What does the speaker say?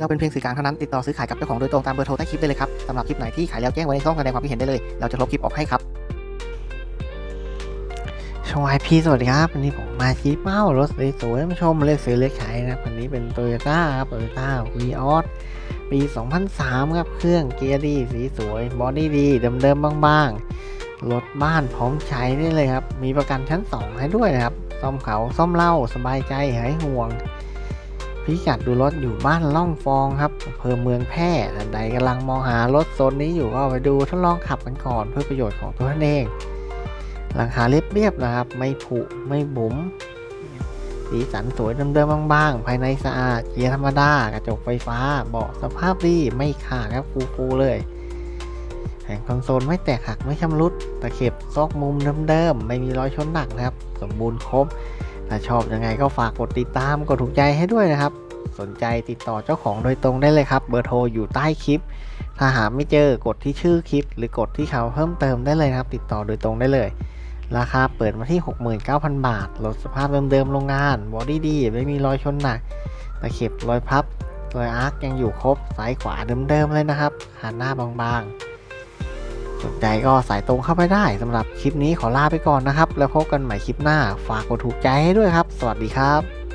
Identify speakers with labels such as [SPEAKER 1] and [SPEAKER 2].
[SPEAKER 1] เราเป็นเพียงสื่อกลางเท่านั้นติดต่อซื้อขายกับเจ้าของโดยตรงตามเบอร์โทรใต้คลิปได้เลยครับสำหรับคลิปไหนที่ขายแล้วแจ้งไว้ในช่องแสดงความคิดเห็นได้เลยเราจะลบคลิปออกให้ครับชวายพีสวัสดีครับวันนี้ผมมาชี้เป้ารถสวยๆมาชมเลขซื้อเลขขายนะครับวันนี้เป็นโตโยต้าครับโตโยต้าวีออสปี 2003 ครับ เครื่องเกียร์ดีสีสวยบอดี้ดีเดิมๆบ้างๆรถบ้านพร้อมใช้ได้เลยครับ มีประกันชั้น 2 ให้ด้วยนะครับ ซ่อมเขาซ่อมเล่าสบายใจหายห่วง พิกัดดูรถอยู่บ้านล่องฟองครับอำเภอเมืองแพร่ท่านใดกำลังมองหารถโซนนี้อยู่ก็ไปดูทดลองขับกันก่อนเพื่อประโยชน์ของตัวท่านเองหลังคาเรียบๆนะครับ ไม่ผุไม่บุ๋มสีสันสวยเดิมๆบางๆ ภายในสะอาดเกียร์ธรรมดากระจกไฟฟ้าเบาะสภาพดีไม่ขาดครับฟูๆเลยแผงคอนโซลไม่แตกหักไม่ชำรุดตะเข็บซอกมุมเดิมๆไม่มีรอยชนหนักนะครับ สมบูรณ์ครบ ถ้าชอบยังไงก็ฝากกดติดตามกดถูกใจให้ด้วยนะครับ สนใจติดต่อเจ้าของโดยตรงได้เลยครับ เบอร์โทรอยู่ใต้คลิป ถ้าหาไม่เจอกดที่ชื่อคลิป หรือกดที่เขาเพิ่มเติมได้เลยนะครับ ติดต่อโดยตรงได้เลย ราคาเปิดมาที่ 69,000 บาทรถสภาพเดิมๆโรงงานบอดี้ดีไม่มีรอยชนหนักตะเข็บรอยพับรอยอาร์คยังอยู่ครบซ้ายขวาเดิมๆเลยนะครับหันหน้าบางๆ สนใจก็สายตรงเข้าไปได้สำหรับคลิปนี้ขอลาไปก่อนนะครับ แล้วพบกันใหม่คลิปหน้า ฝากกดถูกใจให้ด้วยครับ สวัสดีครับ